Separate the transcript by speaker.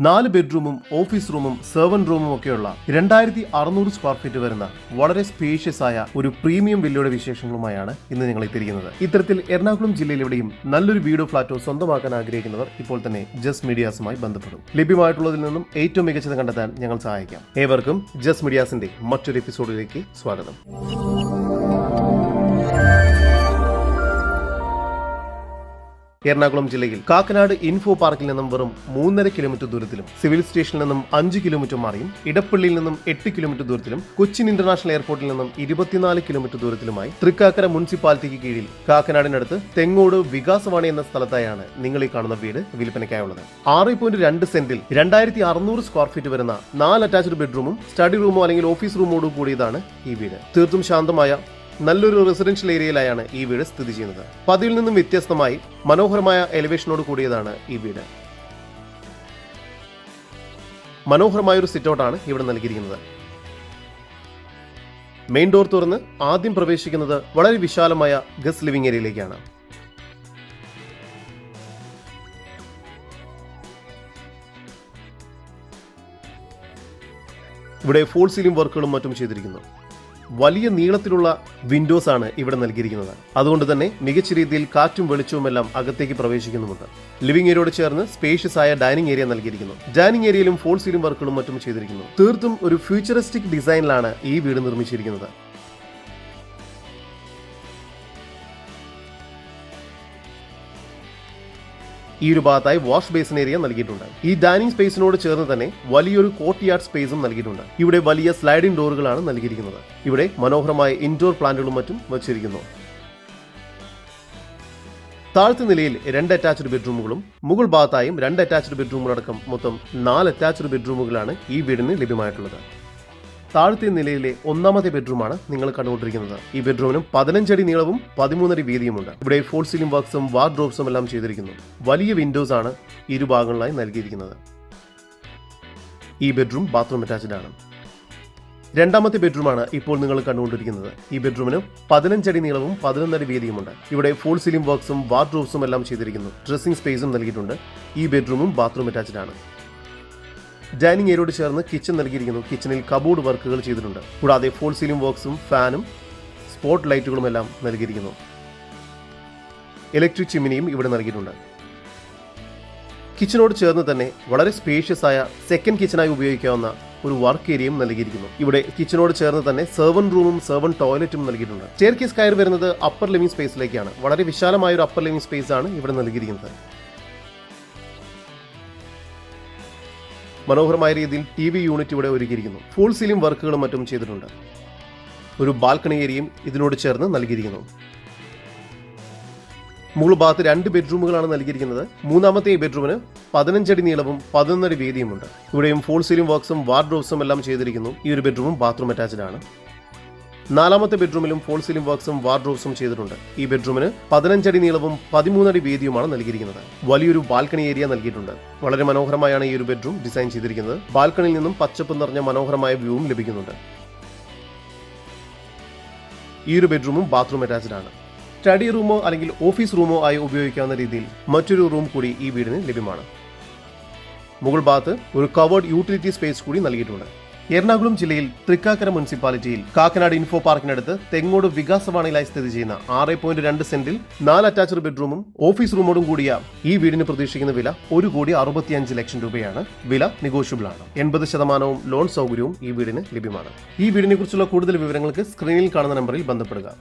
Speaker 1: നാല് ബെഡ്റൂമും ഓഫീസ് റൂമും സെർവൻ റൂമും ഒക്കെയുള്ള രണ്ടായിരത്തി അറുന്നൂറ് സ്ക്വയർ ഫീറ്റ് വരുന്ന വളരെ സ്പേഷ്യസ് ആയ ഒരു പ്രീമിയം വില്ലയുടെ വിശേഷങ്ങളുമായാണ് ഇന്ന് ഞങ്ങൾ എത്തിയിരിക്കുന്നത്. ഇത്തരത്തിൽ എറണാകുളം ജില്ലയിൽ എവിടെയും നല്ലൊരു വീടോ ഫ്ലാറ്റോ സ്വന്തമാക്കാൻ ആഗ്രഹിക്കുന്നവർ ഇപ്പോൾ തന്നെ ജസ് മീഡിയാസുമായി ബന്ധപ്പെടും. ലഭ്യമായിട്ടുള്ളതിൽ നിന്നും ഏറ്റവും മികച്ചത് കണ്ടെത്താൻ ഞങ്ങൾ സഹായിക്കാം. ഏവർക്കും ജസ് മീഡിയാസിന്റെ മറ്റൊരു എപ്പിസോഡിലേക്ക് സ്വാഗതം. എറണാകുളം ജില്ലയിൽ കാക്കനാട് ഇൻഫോ പാർക്കിൽ നിന്നും വെറും മൂന്നര കിലോമീറ്റർ ദൂരത്തിലും സിവിൽ സ്റ്റേഷനിൽ നിന്നും അഞ്ച് കിലോമീറ്റർ മാറിയും ഇടപ്പള്ളിയിൽ നിന്നും എട്ട് കിലോമീറ്റർ ദൂരത്തിലും കൊച്ചിൻ ഇന്റർനാഷണൽ എയർപോർട്ടിൽ നിന്നും ഇരുപത്തിനാല് കിലോമീറ്റർ ദൂരത്തിലുമായി തൃക്കാക്കര മുനിസിപ്പാലിറ്റിക്ക് കീഴിൽ കാക്കനാടിനടുത്ത് തെങ്ങോട് വികാസവാണി എന്ന സ്ഥലത്തായാണ് നിങ്ങൾ ഈ കാണുന്ന വീട് വിൽപ്പനയ്ക്കായുള്ളത്. ആറ് പോയിന്റ് രണ്ട് സെന്റിൽ രണ്ടായിരത്തി അറുന്നൂറ് സ്ക്വയർ ഫീറ്റ് വരുന്ന നാല് അറ്റാച്ച്ഡ് ബെഡ്റൂമും സ്റ്റഡി റൂമോ അല്ലെങ്കിൽ ഓഫീസ് റൂമോടും കൂടിയതാണ് ഈ വീട്. തീർത്തും ശാന്തമായ നല്ലൊരു റെസിഡൻഷ്യൽ ഏരിയയിലായാണ് ഈ വീട് സ്ഥിതി ചെയ്യുന്നത്. പതിവിൽ നിന്നും വ്യത്യസ്തമായി മനോഹരമായ എലിവേഷനോട് കൂടിയതാണ് ഈ വീട്. മനോഹരമായ ഒരു സിറ്റൗട്ടാണ് ഇവിടെ നൽകിയിരിക്കുന്നത്. മെയിൻ ഡോർ തുറന്ന് ആദ്യം പ്രവേശിക്കുന്നത് വളരെ വിശാലമായ ഗസ്റ്റ് ലിവിംഗ് ഏരിയയിലേക്കാണ് ഇവിടെ ഫോൾ സീലിംഗ് വർക്കുകളും മറ്റും ചെയ്തിരിക്കുന്നു. വലിയ നീളത്തിലുള്ള വിൻഡോസ് ആണ് ഇവിടെ നൽകിയിരിക്കുന്നത്. അതുകൊണ്ട് തന്നെ മികച്ച രീതിയിൽ കാറ്റും വെളിച്ചവും എല്ലാം അകത്തേക്ക് പ്രവേശിക്കുന്നുമുണ്ട്. ലിവിംഗ് ഏരിയയോട് ചേർന്ന് സ്പേഷ്യസ് ആയ ഡൈനിങ് ഏരിയ നൽകിയിരിക്കുന്നു. ഡൈനിങ് ഏരിയയിലും ഫോൾ സീലിംഗ് വർക്കുകളും മറ്റും ചെയ്തിരിക്കുന്നു. തീർത്തും ഒരു ഫ്യൂച്ചറിസ്റ്റിക് ഡിസൈനിലാണ് ഈ വീട് നിർമ്മിച്ചിരിക്കുന്നത്. ഈ ഒരു ഭാഗത്തായി വാഷ് ബേസിൻ ഏരിയ നൽകിയിട്ടുണ്ട്. ഈ ഡൈനിങ് സ്പേസിനോട് ചേർന്ന് തന്നെ വലിയൊരു കോർട്ട് യാർഡ് സ്പേസും നൽകിയിട്ടുണ്ട്. ഇവിടെ വലിയ സ്ലൈഡിംഗ് ഡോറുകളാണ് നൽകിയിരിക്കുന്നത്. ഇവിടെ മനോഹരമായ ഇൻഡോർ പ്ലാന്റുകളും മറ്റും വച്ചിരിക്കുന്നു. താഴത്തെ നിലയിൽ രണ്ട് അറ്റാച്ച്ഡ് ബെഡ്റൂമുകളും മുകൾ ഭാഗത്തായും രണ്ട് അറ്റാച്ച്ഡ് ബെഡ്റൂമുകളടക്കം മൊത്തം നാല് അറ്റാച്ച്ഡ് ബെഡ്റൂമുകളാണ് ഈ വീടിന് ലഭ്യമായിട്ടുള്ളത്. താഴത്തെ നിലയിലെ ഒന്നാമത്തെ ബെഡ്റൂമാണ് നിങ്ങൾ കണ്ടുകൊണ്ടിരിക്കുന്നത്. ഈ ബെഡ്റൂമിനും പതിനഞ്ചടി നീളവും പതിമൂന്നടി വീതിയുമുണ്ട്. ഇവിടെ ഫോൾ സീലിംഗ് വർക്ക്സും വാർഡ്രോബ്സും എല്ലാം ചെയ്തിരിക്കുന്നു. വലിയ വിൻഡോസ് ആണ് ഇരുഭാഗങ്ങളിലായി നൽകിയിരിക്കുന്നത്. ഈ ബെഡ്റൂം ബാത്റൂം അറ്റാച്ച്ഡ് ആണ്. രണ്ടാമത്തെ ബെഡ്റൂമാണ് ഇപ്പോൾ നിങ്ങൾ കണ്ടുകൊണ്ടിരിക്കുന്നത്. ഈ ബെഡ്റൂമിന് പതിനഞ്ചടി നീളവും പതിനൊന്നടി വീതിയുമുണ്ട്. ഇവിടെ ഫോൾ സീലിംഗ് വർക്ക്സും വാർഡ്രോബ്സും എല്ലാം ചെയ്തിരിക്കുന്നു. ഡ്രസ്സിംഗ് സ്പേസും നൽകിയിട്ടുണ്ട്. ഈ ബെഡ്റൂമും ബാത്റൂം അറ്റാച്ച്ഡ് ആണ്. ഡൈനിങ് ഏരിയോട് ചേർന്ന് കിച്ചൺ നൽകിയിരിക്കുന്നു. കിച്ചണിൽ കബോർഡ് വർക്കുകൾ ചെയ്തിട്ടുണ്ട്. കൂടാതെ ഫോൾ സീലിംഗ് വർക്ക്സും ഫാനും സ്പോട്ട് ലൈറ്റുകളും എല്ലാം നൽകിയിരിക്കുന്നു. ഇലക്ട്രിക് ചിമ്മിനിയും ഇവിടെ നൽകിയിട്ടുണ്ട്. കിച്ചനോട് ചേർന്ന് തന്നെ വളരെ സ്പേഷ്യസ് ആയ സെക്കൻഡ് കിച്ചനായി ഉപയോഗിക്കാവുന്ന ഒരു വർക്ക് ഏരിയയും നൽകിയിരിക്കുന്നു. ഇവിടെ കിച്ചനോട് ചേർന്ന് തന്നെ സെർവൻ റൂമും സെർവൻ ടോയ്ലറ്റും നൽകിയിട്ടുണ്ട്. സ്റ്റെയർ കേസ് വരുന്നത് അപ്പർ ലിവിംഗ് സ്പേസിലേക്കാണ് വളരെ വിശാലമായ ഒരു അപ്പർ ലിവിംഗ് സ്പേസ് ആണ് ഇവിടെ നൽകിയിരിക്കുന്നത്. മനോഹരമായ രീതിയിൽ ടി വി യൂണിറ്റ് ഇവിടെ ഒരുക്കിയിരിക്കുന്നു. ഫുൾ സീലിംഗ് വർക്കുകളും മറ്റും ചെയ്തിട്ടുണ്ട്. ഒരു ബാൽക്കണി ഏരിയയും ഇതിനോട് ചേർന്ന് നൽകിയിരിക്കുന്നു. മുകൾ ഭാഗത്ത് രണ്ട് ബെഡ്റൂമുകളാണ് നൽകിയിരിക്കുന്നത്. മൂന്നാമത്തെ ഈ ബെഡ്റൂമിന് പതിനഞ്ചടി നീളവും പതിനൊന്നടി വീതിയുമുണ്ട്. ഇവിടെയും ഫോൾ സീലിംഗ് വർക്ക്സും വാർഡ്രോബ്സും എല്ലാം ചെയ്തിരിക്കുന്നു. ഈ ഒരു ബെഡ്റൂമും ബാത്റൂം അറ്റാച്ച്ഡ് ആണ്. നാലാമത്തെ ബെഡ്റൂമിലും ഫോൾ സീലിംഗ് വർക്ക്സും വാർഡ്രോബ്സും ചെയ്തിട്ടുണ്ട്. ഈ ബെഡ്റൂമിന് പതിനഞ്ചടി നീളവും പതിമൂന്നടി വീതിയുമാണ് നൽകിയിരിക്കുന്നത്. വലിയൊരു ബാൽക്കണി ഏരിയ നൽകിയിട്ടുണ്ട്. വളരെ മനോഹരമായാണ് ഈ ഒരു ബെഡ്റൂം ഡിസൈൻ ചെയ്തിരിക്കുന്നത്. ബാൽക്കണിയിൽ നിന്നും പച്ചപ്പ് നിറഞ്ഞ മനോഹരമായ വ്യൂവും ലഭിക്കുന്നുണ്ട്. ഈ ഒരു ബെഡ്റൂമും ബാത്റൂം അറ്റാച്ച്ഡ് ആണ്. സ്റ്റഡി റൂമോ അല്ലെങ്കിൽ ഓഫീസ് റൂമോ ആയി ഉപയോഗിക്കാവുന്ന രീതിയിൽ മറ്റൊരു റൂം കൂടി ഈ വീടിന് ലഭ്യമാണ്. മുകൾ ഭാഗത്ത് ഒരു കവേർഡ് യൂട്ടിലിറ്റി സ്പേസ് കൂടി നൽകിയിട്ടുണ്ട്. എറണാകുളം ജില്ലയിൽ തൃക്കാക്കര മുനിസിപ്പാലിറ്റിയിൽ കാക്കനാട് ഇൻഫോ പാർക്കിനടുത്ത് തെങ്ങോട് വികാസവാണിയിലായി സ്ഥിതി ചെയ്യുന്ന ആറ് പോയിന്റ് രണ്ട് സെന്റിൽ നാല് അറ്റാച്ച്ഡ് ബെഡ്റൂമും ഓഫീസ് റൂമോടും കൂടിയ ഈ വീടിന് പ്രതീക്ഷിക്കുന്ന വില ഒരു കോടി അറുപത്തിയഞ്ച് ലക്ഷം രൂപയാണ്. വില നെഗോഷ്യബിൾ ആണ്. എൺപത് ശതമാനവും ലോൺ സൗകര്യവും ഈ വീടിന് ലഭ്യമാണ്. ഈ വീടിനെ കുറിച്ചുള്ള കൂടുതൽ വിവരങ്ങൾക്ക് സ്ക്രീനിൽ കാണുന്ന നമ്പറിൽ ബന്ധപ്പെടുക.